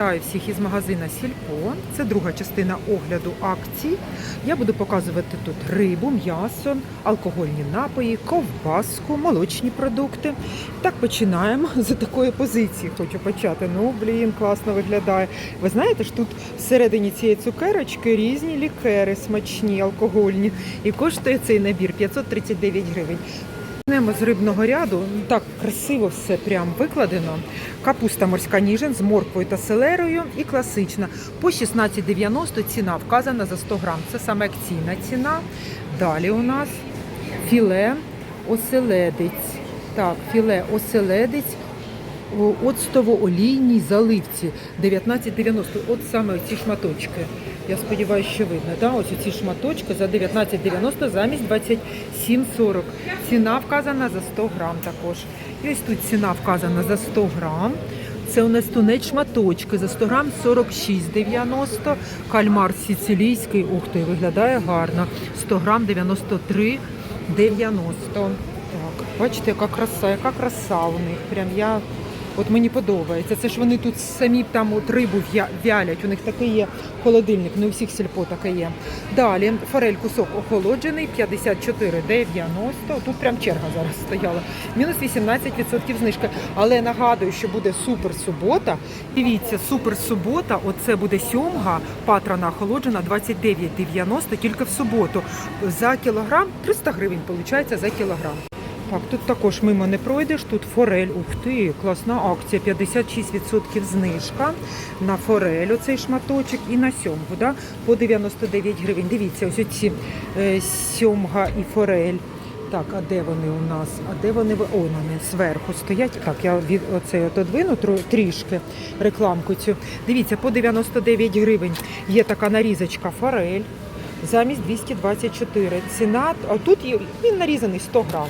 Вітаю всіх із магазина Сільпо. Це друга частина огляду акцій. Я буду показувати тут рибу, м'ясо, алкогольні напої, ковбаску, молочні продукти. Так починаємо з такої позиції. Хочу почати. Ну, блін, класно виглядає. Ви знаєте ж, тут всередині цієї цукерочки різні лікери смачні, алкогольні. І коштує цей набір 539 гривень. Почнемо з рибного ряду. Так красиво все прям викладено. Капуста морська ніжин з морквою та селерою і класична. По 16,90 ціна вказана за 100 грам. Це саме акційна ціна. Далі у нас філе оселедець. Так, філе оселедець оцтово-олійній заливці 19,90. От саме ці шматочки. Я сподіваюся, що видно. Да? Ось ці шматочки за 19,90 замість 27,40. Ціна вказана за 100 грам також. І ось тут ціна вказана за 100 грам. Це у нас тунець шматочки за 100 грам 46,90. Кальмар сицилійський, ух ти, виглядає гарно. 100 грам 93,90. Так, бачите, яка краса, яка краса у них. Прям я. От мені подобається. Це ж вони тут самі там от рибу вялять. У них такий є холодильник, не у всіх сільпо таке є. Далі форель кусок охолоджений 54,90. Тут прям черга зараз стояла. Мінус 18% знижки. Але нагадую, що буде супер субота. Дивіться, супер субота. Оце буде сьомга, патрана охолоджена 29,90 тільки в суботу. За кілограм 300 гривень виходить за кілограм. Так, тут також мимо не пройдеш. Тут форель. Ух ти, класна акція. 56% знижка на форель, оцей шматочок, і на сьомгу, да? по 99 гривень. Дивіться, ось ці е, сьомга і форель. Так, а де вони у нас? А де вони? О, вони зверху стоять. Так, я від оцей от одвину трішки рекламку цю. Дивіться, по 99 гривень є така нарізочка форель. Замість 224. Ціна, а тут він нарізаний 100 грам.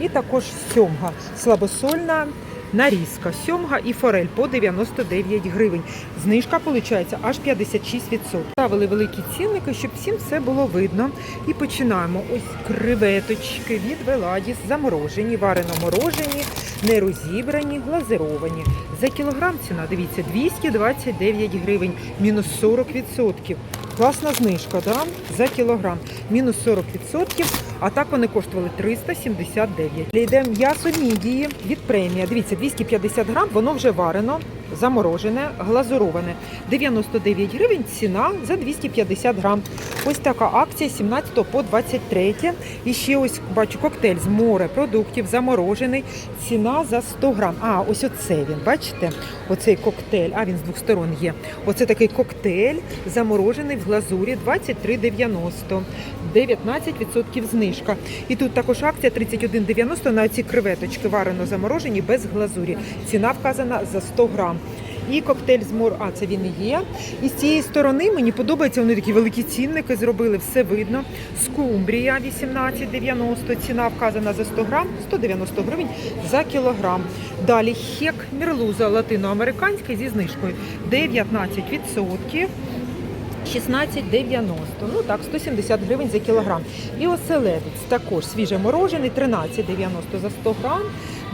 І також сьомга слабосольна нарізка. Сьомга і форель по 99 гривень. Знижка виходить аж 56%. Ставили великі цінники, щоб всім все було видно. І починаємо. Ось креветочки від Веладіс, заморожені, варено морожені, не розібрані, глазировані. За кілограм ціна, дивіться, 229 гривень, мінус 40%. Класна знижка, да? за кілограм. Мінус 40%, а так вони коштували 379. Йде м'ясо мідії від премія. Дивіться, 250 грам, воно вже варено, заморожене, глазуроване. 99 гривень ціна за 250 грам. Ось така акція 17 по 23. І ще ось бачу коктейль з морепродуктів, заморожений. Ціна за 100 грам. А, ось оце він, бачите? Оцей коктейль, а він з двох сторон є. Оце такий коктейль заморожений в глазурі 23,90. 19% знижка. І тут також акція 31,90 на ці креветочки варено заморожені без глазурі. Ціна вказана за 100 грам. І коктейль з мор... А, це він і є. І з цієї сторони мені подобається, вони такі великі цінники зробили, все видно. Скумбрія 18,90, ціна вказана за 100 грам, 190 гривень за кілограм. Далі хек мерлуза латиноамериканський зі знижкою 19%. 16,90, ну так, 170 гривень за кілограм. І оселедець також свіже морожений, 13,90 за 100 грам.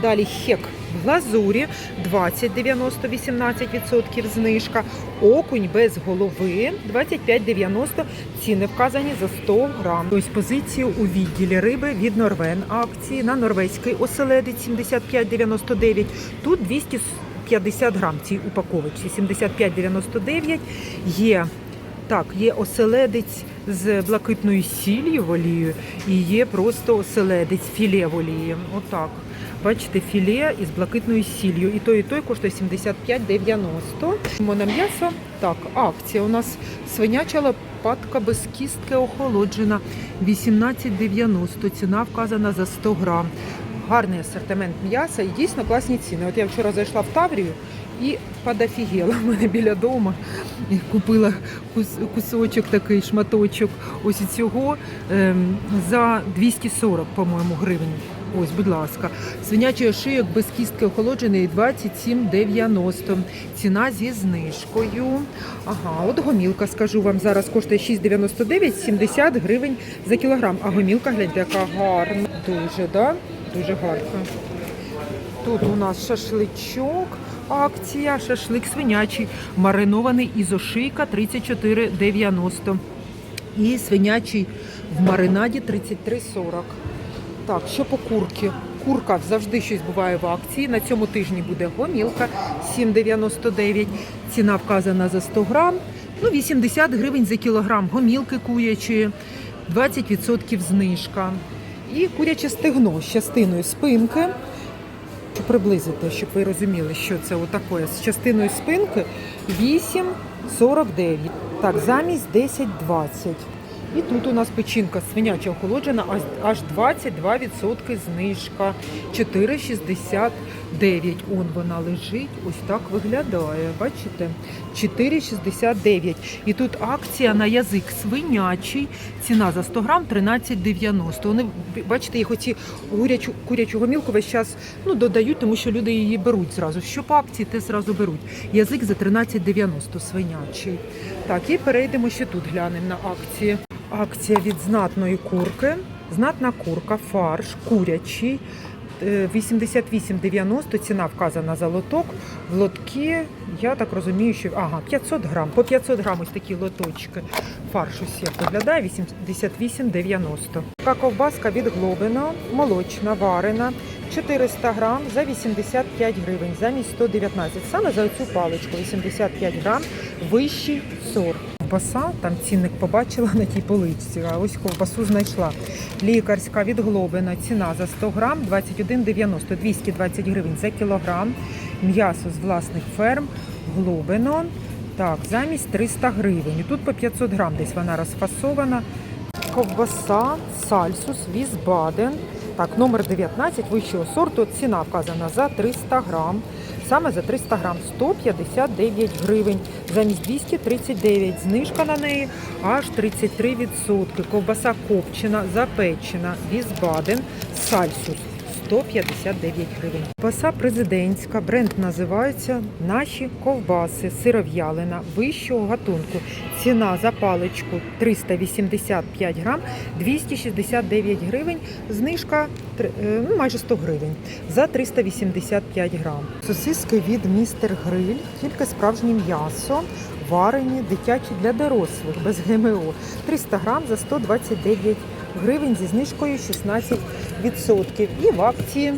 Далі хек в глазурі, 20,90, 18% знижка. Окунь без голови, 25,90, ціни вказані за 100 грам. Ось позицію у відділі риби від Норвен акції на норвезький оселедець 75,99, тут 250 грам цій упаковочці, 75,99 є так, є оселедець з блакитною сіллю в олію і є просто оселедець філе в олії. Отак. Бачите, філе із блакитною сіллю. І той, і той коштує 75,90. Йдемо на м'ясо. Так, акція. У нас свиняча лопатка без кістки охолоджена. 18,90. Ціна вказана за 100 грам. Гарний асортимент м'яса і дійсно класні ціни. От я вчора зайшла в Таврію і подофігела мене біля дому. І купила кус- кусочок такий шматочок ось цього ем, за 240, по-моєму, гривень. Ось, будь ласка. Свинячий ошийок без кістки охолоджений 27,90. Ціна зі знижкою. Ага, от гомілка, скажу вам, зараз коштує 6,99, 70 гривень за кілограм. А гомілка, гляньте, яка гарна. Дуже, да? Дуже гарна. Тут у нас шашличок, акція, шашлик свинячий, маринований із ошийка 34,90. І свинячий в маринаді 33,40. Так, що по курки? Курка завжди щось буває в акції. На цьому тижні буде гомілка 7,99. Ціна вказана за 100 грам. Ну, 80 гривень за кілограм. Гомілки курячі, 20% знижка. І куряче стегно з частиною спинки. Приблизити, щоб ви розуміли, що це отаке. З частиною спинки 8,49. Так, замість 10,20. І тут у нас печінка свиняча охолоджена, аж- аж 22% знижка. 4,69. Он вона лежить, ось так виглядає. Бачите? 4,69. І тут акція на язик свинячий. Ціна за 100 грам 13,90. Вони, бачите, їх оці курячу, курячу гомілку весь час ну, додають, тому що люди її беруть зразу. Що по акції, те зразу беруть. Язик за 13,90 свинячий. Так, і перейдемо ще тут, глянемо на акції. Акція від знатної курки. Знатна курка, фарш, курячий. Е, 88,90 ціна вказана за лоток. В лотки, я так розумію, що ага, 500 грам. По 500 грам ось такі лоточки. Фарш ось як виглядає 88,90. Така ковбаска від Глобино, молочна, варена. 400 грам за 85 гривень, замість 119. Саме за цю паличку 85 грам, вищий сорт. Ковбаса, там цінник побачила на тій поличці, а ось ковбасу знайшла. Лікарська від Глобина, ціна за 100 грам 21,90, 220 гривень за кілограм. М'ясо з власних ферм, Глобино. Так, замість 300 гривень. Тут по 500 грам десь вона розфасована. Ковбаса, сальсус, Візбаден. Так, номер 19 вищого сорту. Ціна вказана за 300 грам. Саме за 300 грам 159 гривень. Замість 239. Знижка на неї аж 33%. Ковбаса копчена, запечена, Візбаден, сальсус. 159 гривень. Ковбаса президентська, бренд називається Наші ковбаси, сиров'ялина вищого гатунку. Ціна за паличку 385 грам, 269 гривень. Знижка е, ну, майже 100 гривень за 385 грам. Сосиски від містер Гриль, тільки справжнє м'ясо. Варені, дитячі для дорослих, без ГМО. 300 грам за 129 гривень зі знижкою 16%. І в акції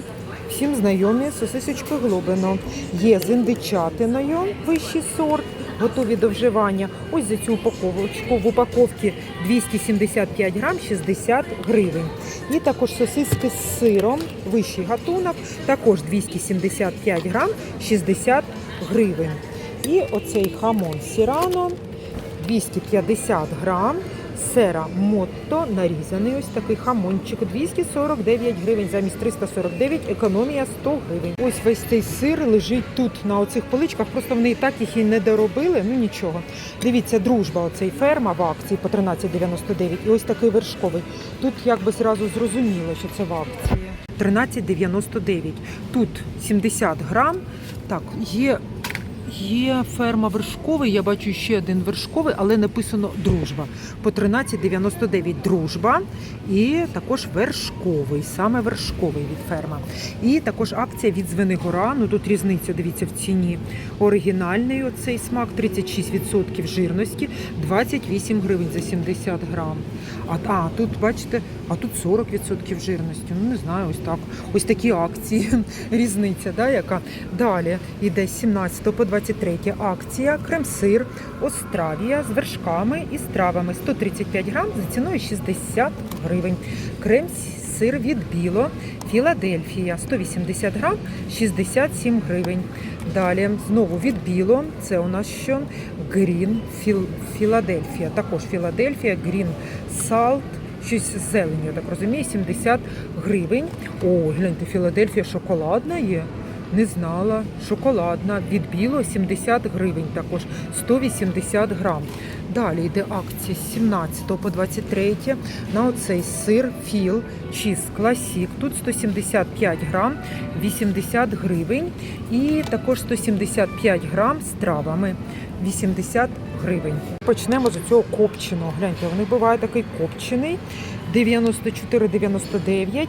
всім знайомі сосисочки Глобино. Є з індичатиною вищий сорт, готові до вживання. Ось за цю упаковочку в упаковці 275 грам 60 гривень. І також сосиски з сиром, вищий гатунок, також 275 грам 60 гривень. І оцей хамон сірано 250 грам. Сера Мотто нарізаний ось такий хамончик 249 гривень замість 349, економія 100 гривень. Ось весь цей сир лежить тут на оцих поличках. Просто вони і так їх і не доробили. Ну нічого. Dивіться, дружба. Оцей ферма в акції по 13,99 і ось такий вершковий. Тут якби зразу зрозуміло, що це в акції. 13,99. Тут 70 грам. Так, є Є ферма вершковий, я бачу ще один вершковий, але написано дружба. По 13,99 дружба і також вершковий, саме вершковий від ферма. І також акція від Звенигора. Ну тут різниця, дивіться, в ціні. Оригінальний оцей смак 36% жирності, 28 гривень за 70 грам. А, а тут бачите, а тут 40% жирності. Ну не знаю, ось так. Ось такі акції. Різниця, да, яка далі йде з 17 по 23 акція. Крем-сир Остравія з вершками і стравами 135 грам за ціною 60 гривень. Крем-сир від біло Філадельфія 180 грам 67 гривень. Далі знову від біло. Це у нас що? Грін Філ, Філадельфія. Також Філадельфія, Грін Салт. Щось з зеленю, я так розумію, 70 гривень. О, гляньте, Філадельфія шоколадна є. Не знала. Шоколадна. Від біло 70 гривень також. 180 грам. Далі йде акція з 17 по 23 на оцей сир Філ Чіз Класік. Тут 175 грам, 80 гривень. І також 175 грам з травами. 80 гривень. Почнемо з цього копченого. Гляньте, вони буває такий копчений. 94,99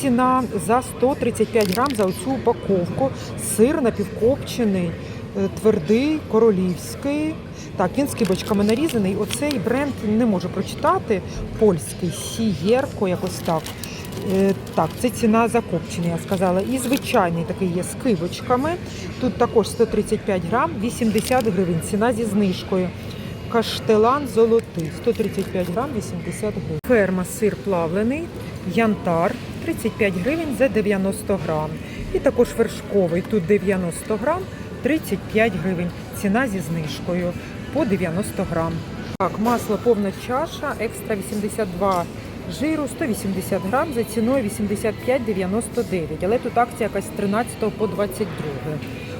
ціна за 135 грам за оцю упаковку. Сир напівкопчений, е, твердий, королівський. Так, він з кибочками нарізаний. Оцей бренд не можу прочитати. Польський сієрко, якось так. Е, Так, це ціна закопчена, я сказала. І звичайний такий є з кибочками. Тут також 135 грам, 80 гривень. Ціна зі знижкою. Каштелан золотий, 135 грам, 80 гривень. Ферма сир плавлений, янтар, 35 гривень за 90 грам. І також вершковий, тут 90 грам, 35 гривень. Ціна зі знижкою по 90 грам. Так, масло повна чаша, екстра 82 жиру, 180 грам за ціною 85,99. Але тут акція якась з 13 по 22.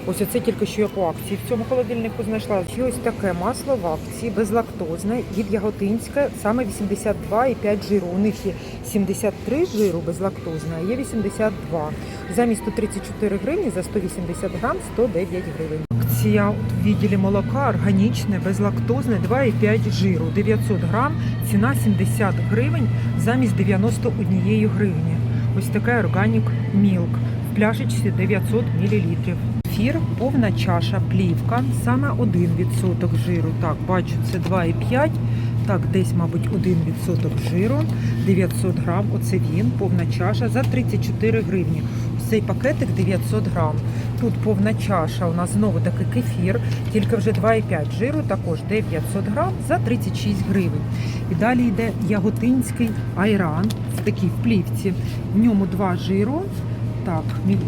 Ось оце тільки що я по акції в цьому холодильнику знайшла. І ось таке масло в акції безлактозне від Яготинська, саме 82,5 жиру. У них є 73 жиру безлактозне, а є 82. Замість 134 гривні за 180 грам 109 гривень. Акція в відділі молока органічне, безлактозне, 2,5 жиру, 900 грам, ціна 70 гривень замість 91 гривні. Ось таке органік мілк в пляшечці 900 мл. Ефір повна чаша, плівка, саме 1% жиру. Так, бачу, це 2,5. Так, десь, мабуть, 1% жиру, 900 грам. Оце він, повна чаша за 34 гривні. Цей пакетик 900 грам. Тут повна чаша. У нас знову таки кефір, тільки вже 2,5 жиру, також 900 грам за 36 гривень. І далі йде яготинський айран в такій в плівці. В ньому 2 жиру. Так,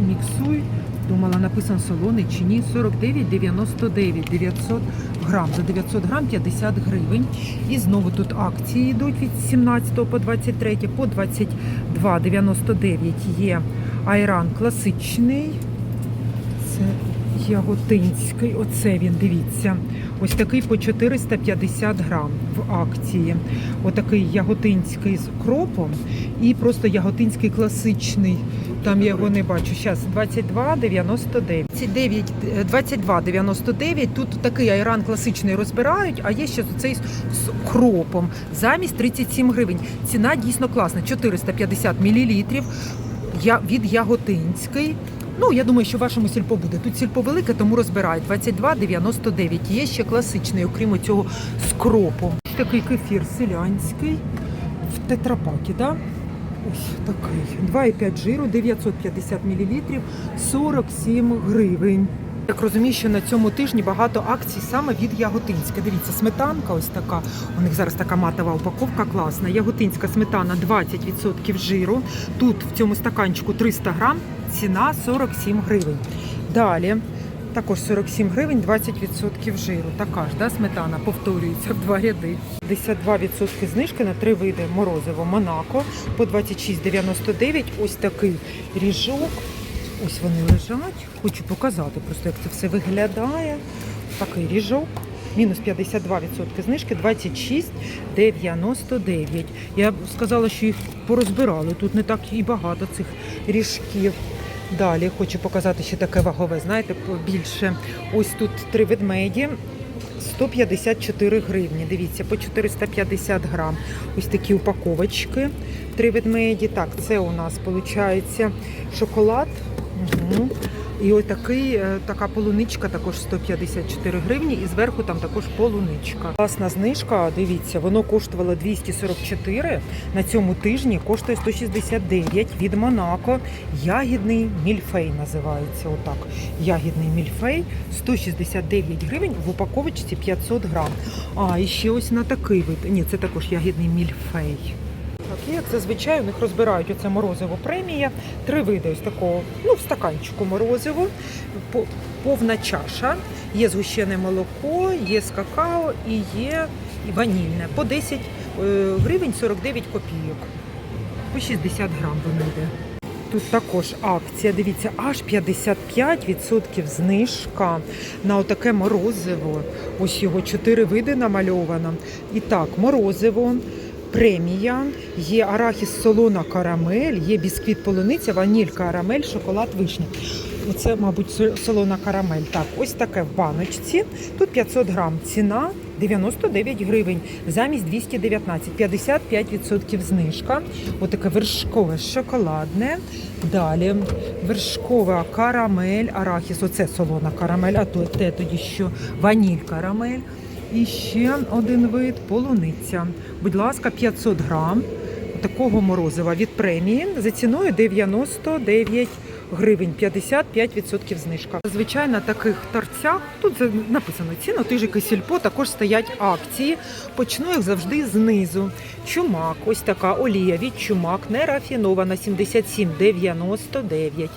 міксуй. Думала, написано солоний чи ні. 49,99 900 грам. За 900 грам 50 гривень. І знову тут акції йдуть від 17 по 23, по 22,99 є айран класичний. Це яготинський. Оце він, дивіться. Ось такий по 450 грам в акції. Отакий яготинський з кропом і просто яготинський класичний. Там я його не бачу. Зараз 22,99. Ці 9, е, 22,99. Тут такий айран класичний розбирають, а є ще цей з кропом. Замість 37 гривень. Ціна дійсно класна. 450 мл. Я від Яготинський. Ну, я думаю, що в вашому сільпо буде. Тут сільпо велике, тому розбирають. 22,99. Є ще класичний, окрім цього скропу. Такий кефір селянський в тетрапакі, да? Ось такий. 2,5 жиру, 950 мл, 47 гривень. Так розумію, що на цьому тижні багато акцій саме від Яготинська. Дивіться, сметанка ось така. У них зараз така матова упаковка класна. Яготинська сметана 20% жиру. Тут в цьому стаканчику 300 грам, ціна 47 гривень. Далі. Також 47 гривень, 20% жиру. Така ж да, сметана повторюється в два ряди. 52% знижки на три види морозиво Монако по 26,99. Ось такий ріжок. Ось вони лежать. Хочу показати просто, як це все виглядає. Такий ріжок. Мінус 52% знижки, 26,99. Я б сказала, що їх порозбирали. Тут не так і багато цих ріжків. Далі хочу показати ще таке вагове, знаєте, більше. Ось тут три ведмеді. 154 гривні. Дивіться, по 450 грам. Ось такі упаковочки. Три ведмеді. Так, це у нас виходить шоколад. Угу. І ось такий, е, така полуничка також 154 гривні, і зверху там також полуничка. Класна знижка, дивіться, воно коштувало 244, на цьому тижні коштує 169 від Монако. Ягідний мільфей називається отак. Ягідний мільфей 169 гривень в упаковочці 500 грам. А, і ще ось на такий вид. Ні, це також ягідний мільфей. Так, як зазвичай у них розбирають оце морозиво премія. Три види ось такого, ну, в стаканчику морозиво, по- повна чаша, є згущене молоко, є з какао і є ванільне. По 10 е, гривень 49 копійок. По 60 грам воно йде. Тут також акція, дивіться, аж 55% знижка на отаке морозиво. Ось його чотири види намальовано. І так, морозиво, премія, є арахіс солона карамель, є бісквіт полуниця, ваніль карамель, шоколад вишня. Оце, мабуть, солона карамель. Так, ось таке в баночці. Тут 500 грам. Ціна 99 гривень замість 219, 55% знижка. Отаке вершкове шоколадне. Далі вершкова карамель, арахіс. Оце солона карамель, а то те тоді що ваніль карамель. І ще один вид полуниця. Будь ласка, 500 грам такого морозива від премії за ціною 99 гривень, 55% знижка. Зазвичай на таких торцях, тут написано ціна, тижики сільпо, також стоять акції. Почну їх завжди знизу. Чумак, ось така олія від чумак, не рафінована, 77,99.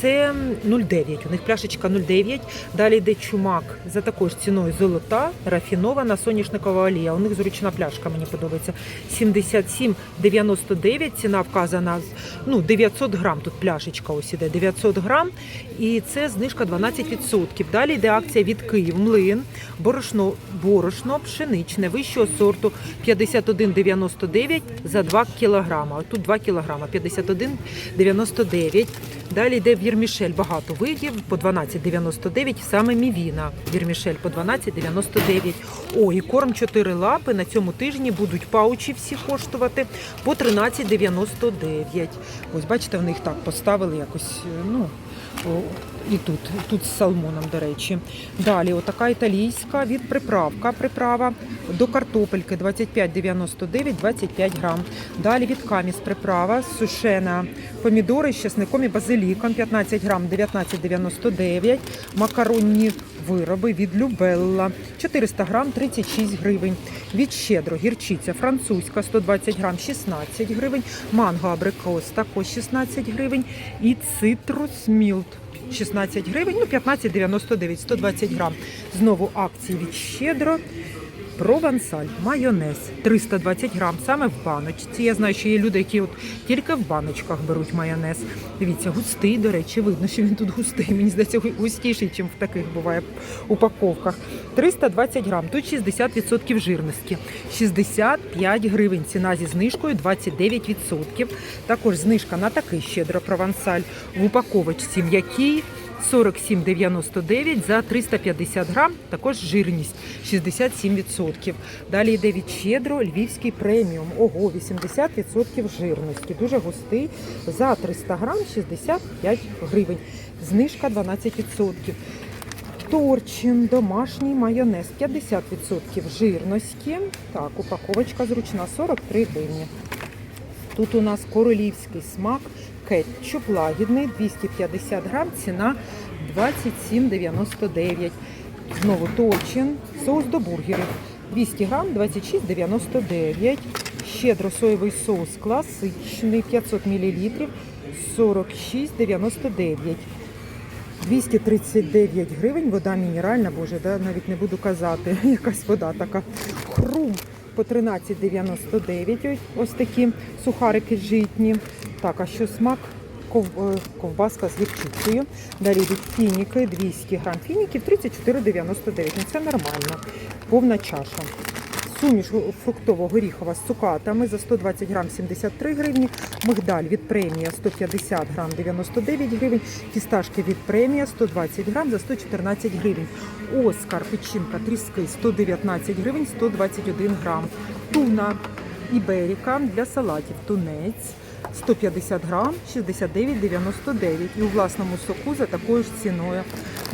Це 0,9, у них пляшечка 0,9. Далі йде чумак за також ціною золота, рафінована соняшникова олія. У них зручна пляшка, мені подобається. 77,99, ціна вказана, ну, 900 грам, тут пляшечка ось іде, 900 грам. І це знижка 12%. Далі йде акція від Київ, млин, борошно, борошно пшеничне, вищого сорту 51,99 за 2 кілограма. Тут 2 кілограма, 51,99. Далі йде вірмішель, багато видів, по 12,99, саме мівіна. Вірмішель по 12,99. О, і корм 4 лапи на цьому тижні будуть паучі всі коштувати по 13,99. Ось бачите, вони їх так поставили якось, е, ну, і тут, тут з салмоном, до речі. Далі, отака італійська від приправка. Приправа до картопельки 25,99, 25 грам. Далі від каміс приправа, сушена помідори з чесником і базиліком 15 грам 19,99. Макаронні вироби від Любелла 400 грам 36 гривень. Від щедро гірчиця французька 120 грам 16 гривень. Манго абрикос також 16 гривень. І цитрус мілт 16 гривень, ну 15,99, 120 грам. Знову акції від щедро. Провансаль, майонез 320 грам, саме в баночці. Я знаю, що є люди, які от тільки в баночках беруть майонез. Дивіться, густий, до речі, видно, що він тут густий. Мені здається, густіший, ніж в таких буває упаковках. 320 грам, тут 60% жирності. 65 гривень. Ціна зі знижкою 29%. Також знижка на такий щедро провансаль в упаковочці м'який. 47,99 за 350 грам, також жирність 67%. Далі йде від щедро львівський преміум. Ого, 80% жирності. Дуже густий. За 300 грам 65 гривень. Знижка 12%. Торчин, домашній майонез 50% жирності. Так, упаковочка зручна 43 гривні. Тут у нас королівський смак, кетчуп лагідний, 250 грам, ціна 27,99. Знову точин, соус до бургерів, 200 грам, 26,99. Щедро соєвий соус класичний, 500 мл, 46,99. 239 гривень, вода мінеральна, боже, да, навіть не буду казати, якась вода така. Хрум по 13,99 ось, такі сухарики житні. Так, а що смак? Е, Ковбаска з гірчицею. Далі від фініки 200 грам фініків 34,99. Ну це нормально. Повна чаша. Суміш фруктово-горіхова з цукатами за 120 грам 73 гривні. Мигдаль від премія 150 грам 99 гривень. Фісташки від премія 120 грам за 114 гривень. Оскар печінка тріски 119 гривень 121 грам. Туна іберіка для салатів. Тунець 150 грам 69,99 і у власному соку за такою ж ціною.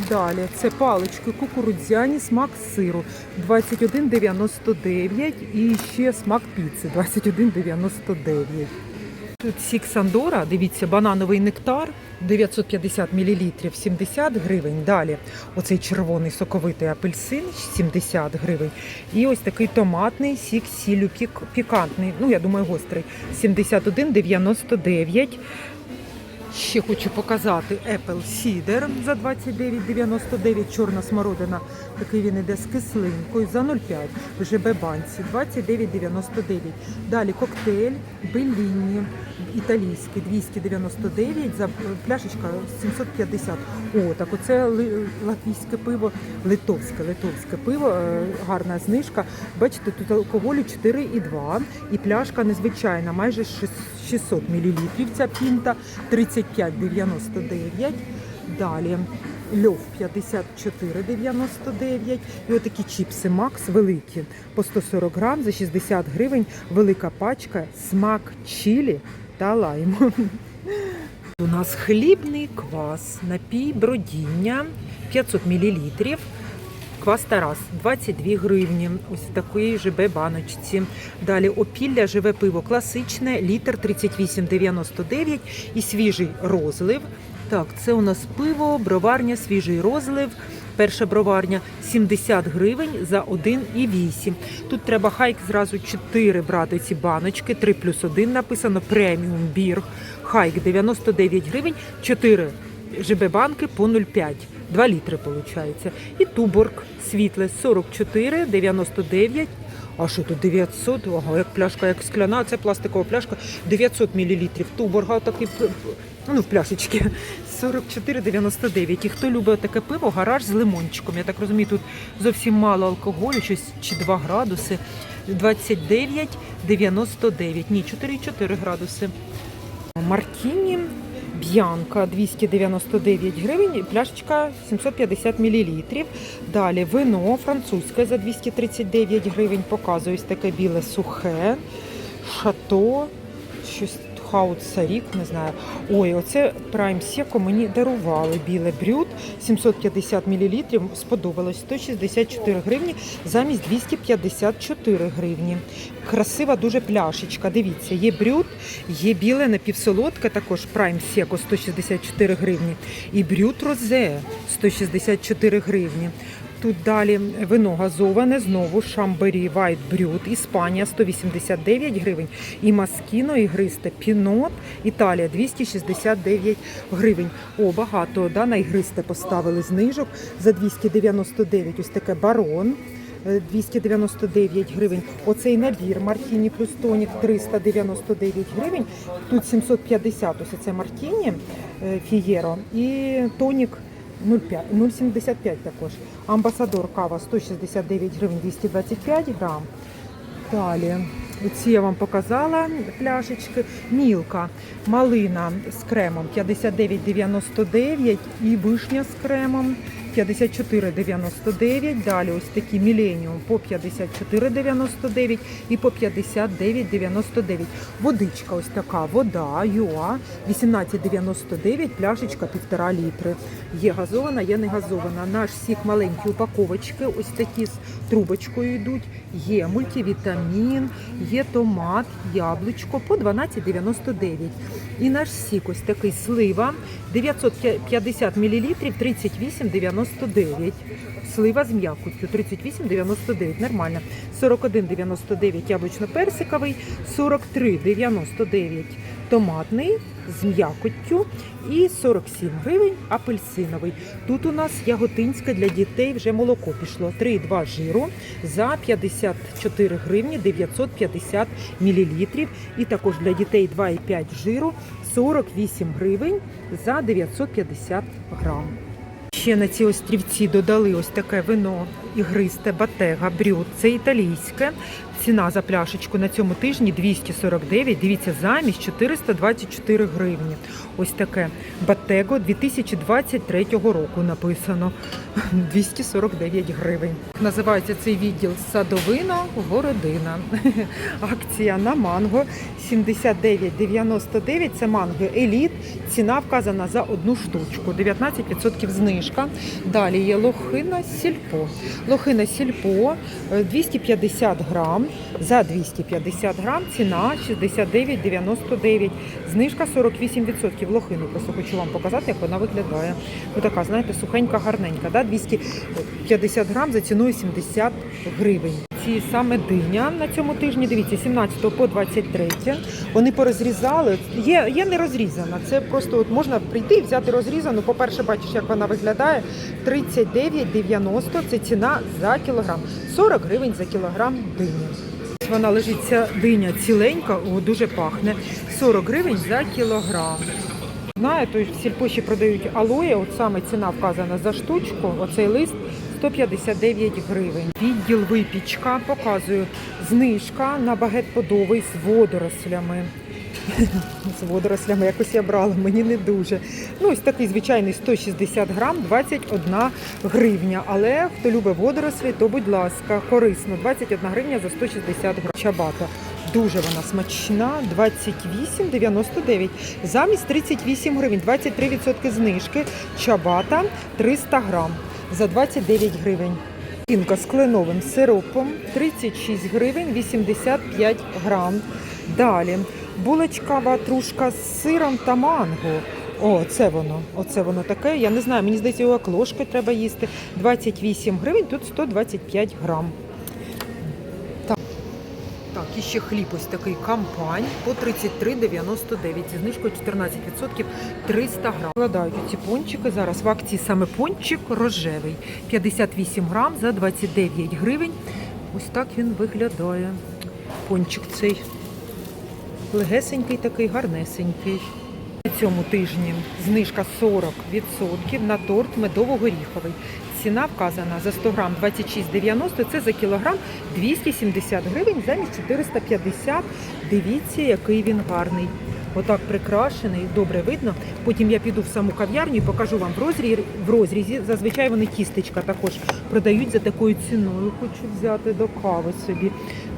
Далі. Це палички кукурудзяні, смак сиру. 21,99 і ще смак піци. 21,99. Тут сік Сандора, дивіться, банановий нектар. 950 мл 70 гривень. Далі. Оцей червоний соковитий апельсин 70 гривень. І ось такий томатний сік з сіллю пік, пікантний, ну я думаю, гострий. 71,99. Ще хочу показати Apple Cider за 29,99, чорна смородина. Такий він іде з кислинкою за 0,5 в ЖБ банці 29,99. Далі коктейль Белліні італійський 299 за пляшечка 750. О, так оце латвійське пиво, литовське, литовське пиво, е, гарна знижка. Бачите, тут алкоголю 4,2 і пляшка незвичайна, майже 600 мл. Ця пінта 35,99. Далі Льов 54,99. І отакі чіпси Макс великі по 140 грам за 60 гривень. Велика пачка, смак чилі та лайму. У нас хлібний квас, напій бродіння 500 мл. Квас Тарас 22 гривні. Ось в такій ЖБ баночці. Далі опілля живе пиво класичне, літр 38,99 і свіжий розлив. Так, це у нас пиво, броварня, свіжий розлив. Перша броварня 70 гривень за 1,8. Тут треба хайк зразу 4 брати ці баночки, 3 плюс 1 написано преміум бірг. Хайк 99 гривень, 4 ЖБ банки по 0,5. 2 літри виходить. І туборг світле 44,99. А що тут 900? Ага, як пляшка, як скляна, це пластикова пляшка 900 мл. Туборга такий ну, в пляшечки 44,99. І хто любить таке пиво, гараж з лимончиком. Я так розумію, тут зовсім мало алкоголю, щось чи 2 градуси. 29,99. Ні, 4,4 градуси. Мартіні Б'янка 299 гривень, пляшечка 750 мл. Далі вино французьке за 239 гривень. Показую ось таке біле сухе, шато, щось хаут сарік, не знаю. Ой, оце Prime Seco мені дарували біле брюд 750 мл. Сподобалось 164 гривні замість 254 гривні. Красива дуже пляшечка. Дивіться, є брюд, є біле напівсолодке, також Prime Seco 164 гривні. І брюд розе 164 гривні. Тут далі вино газоване, знову Шамбері White Брюд, Іспанія 189 гривень. І Маскіно ігристе Пінот, Італія 269 гривень. О, багато да, на ігристе поставили знижок за 299. Ось таке барон. е, 299 гривень. Оцей набір Мартіні плюс тонік 399 гривень. Тут 750, ось це Мартіні е, Фієро і тонік 0,5 0,75 також. Амбасадор кава 169 гривень 225 грам. Далі. Ці я вам показала пляшечки. Мілка, малина з кремом 59,99 і вишня з кремом 54,99. Далі ось такі міленіум по 54,99 і по 59,99. Водичка ось така, вода, юа 18,99, пляшечка 1,5 літри. Є газована, є не газована. Наш всіх маленькі упаковочки, ось такі з трубочкою йдуть. Є мультивітамін, є томат, яблучко по 12,99. І наш сік ось такий слива 950 мл 38,99. Слива з м'якоттю 38,99. Нормально. 41,99 яблучно-персиковий, 43,99 томатний з м'якоттю і 47 гривень апельсиновий. Тут у нас яготинське для дітей вже молоко пішло. 3,2 жиру за 54 гривні 950 мілілітрів. І також для дітей 2,5 жиру 48 гривень за 950 грам. Ще на ці острівці додали ось таке вино ігристе батега брюд. Це італійське. Ціна за пляшечку на цьому тижні 249. Дивіться, замість 424 гривні. Ось таке батего 2023 року написано 249 гривень. Називається цей відділ садовина городина. Акція на манго 79,99. Це манго еліт. Ціна вказана за одну штучку. 19% знижка. Далі є лохина сільпо. Лохина сільпо е, 250 грам. За 250 грам ціна 69,99. Знижка 48%. Лохину просто хочу вам показати, як вона виглядає. Ось така, знаєте, сухенька, гарненька. Да? 250 грам за ціною 70 гривень. Ці саме диня на цьому тижні, дивіться, 17 по 23. Вони порозрізали. Є, є не розрізана. Це просто от можна прийти і взяти розрізану. По-перше, бачиш, як вона виглядає. 39,90 це ціна за кілограм. 40 гривень за кілограм дині. Вона лежить ця диня ціленька, о, дуже пахне. 40 гривень за кілограм. Знаю, то в сільпо продають алоє, от саме ціна вказана за штучку, оцей лист 159 гривень. Відділ випічка, показую, знижка на багет подовий з водорослями. З водорослями якось я брала, мені не дуже. Ну, ось такий звичайний 160 грам, 21 гривня. Але хто любить водорослі, то будь ласка, корисно. 21 гривня за 160 грам. Чабата. Дуже вона смачна, 28,99. Замість 38 гривень, 23% знижки. Чабата 300 грам за 29 гривень. Пінка з кленовим сиропом 36 гривень 85 грам. Далі булочка ватрушка з сиром та манго. О, це воно. Оце воно таке. Я не знаю, мені здається, його ложкою треба їсти. 28 гривень, тут 125 грам. І ще хліб ось такий кампань по 33,99. Зі знижкою 14% 300 грам. Вкладають ці пончики зараз в акції саме пончик рожевий. 58 грам за 29 гривень. Ось так він виглядає. Пончик цей легесенький такий, гарнесенький. На цьому тижні знижка 40% на торт медово-горіховий. Ціна вказана за 100 грам 26,90, це за кілограм 270 гривень замість 450. Дивіться, який він гарний. Отак прикрашений, добре видно. Потім я піду в саму кав'ярню і покажу вам в розрізі. В розрізі. Зазвичай вони тістечка також продають за такою ціною. Хочу взяти до кави собі.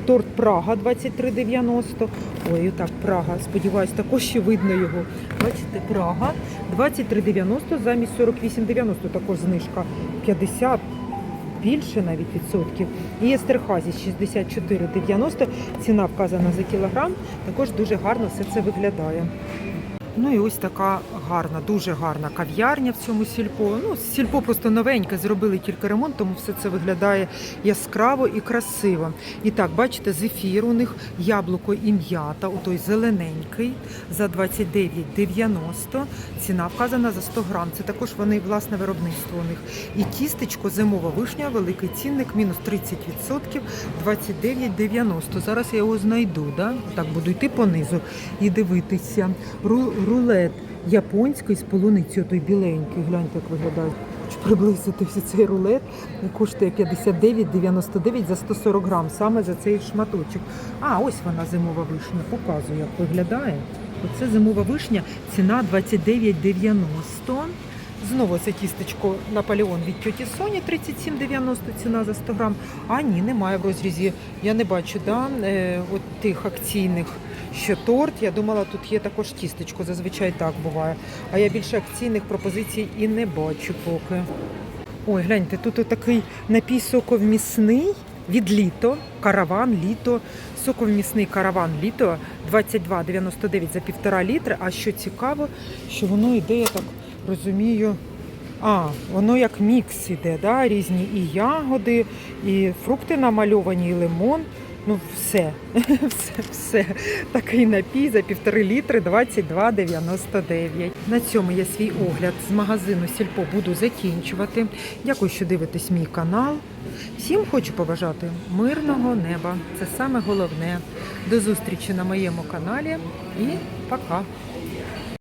Торт Прага 23,90. Ой, так, Прага. Сподіваюсь, також ще видно його. Бачите, Прага 23,90 замість 48,90 також знижка. 50 більше навіть відсотків. І Естерхазі 64,90. Ціна вказана за кілограм. Також дуже гарно все це виглядає. Ну і ось така гарна, дуже гарна кав'ярня в цьому сільпо. Ну, сільпо просто новеньке, зробили тільки ремонт, тому все це виглядає яскраво і красиво. І так, бачите, зефір у них яблуко і м'ята, отой зелененький за 29,90. Ціна вказана за 100 грам. Це також вони власне виробництво у них. І тістечко зимова вишня, великий цінник, мінус 30%, 29,90. Зараз я його знайду. Да? Так буду йти понизу і дивитися. Ру- рулет японський з полуницею, той біленький. Гляньте, як виглядає. Хочу приблизити цей рулет. Коштує 59,99 за 140 грам, саме за цей шматочок. А, ось вона зимова вишня. Показую, як виглядає. Оце зимова вишня, ціна 29,90. Знову це тістечко Наполеон від тьоті Соні 37,90 ціна за 100 грам. А ні, немає в розрізі. Я не бачу да, е, от тих акційних, що торт. Я думала, тут є також тістечко. Зазвичай так буває. А я більше акційних пропозицій і не бачу поки. Ой, гляньте, тут такий напій соковмісний від літо, караван, літо, соковмісний караван літо 22,99 за півтора літри. А що цікаво, що воно йде, так розумію. А, воно як мікс іде, да? різні і ягоди, і фрукти намальовані, і лимон. Ну, все, все, все. Такий напій за півтори літри 22,99. На цьому я свій огляд з магазину Сільпо буду закінчувати. Дякую, що дивитесь мій канал. Всім хочу побажати мирного неба. Це саме головне. До зустрічі на моєму каналі і пока.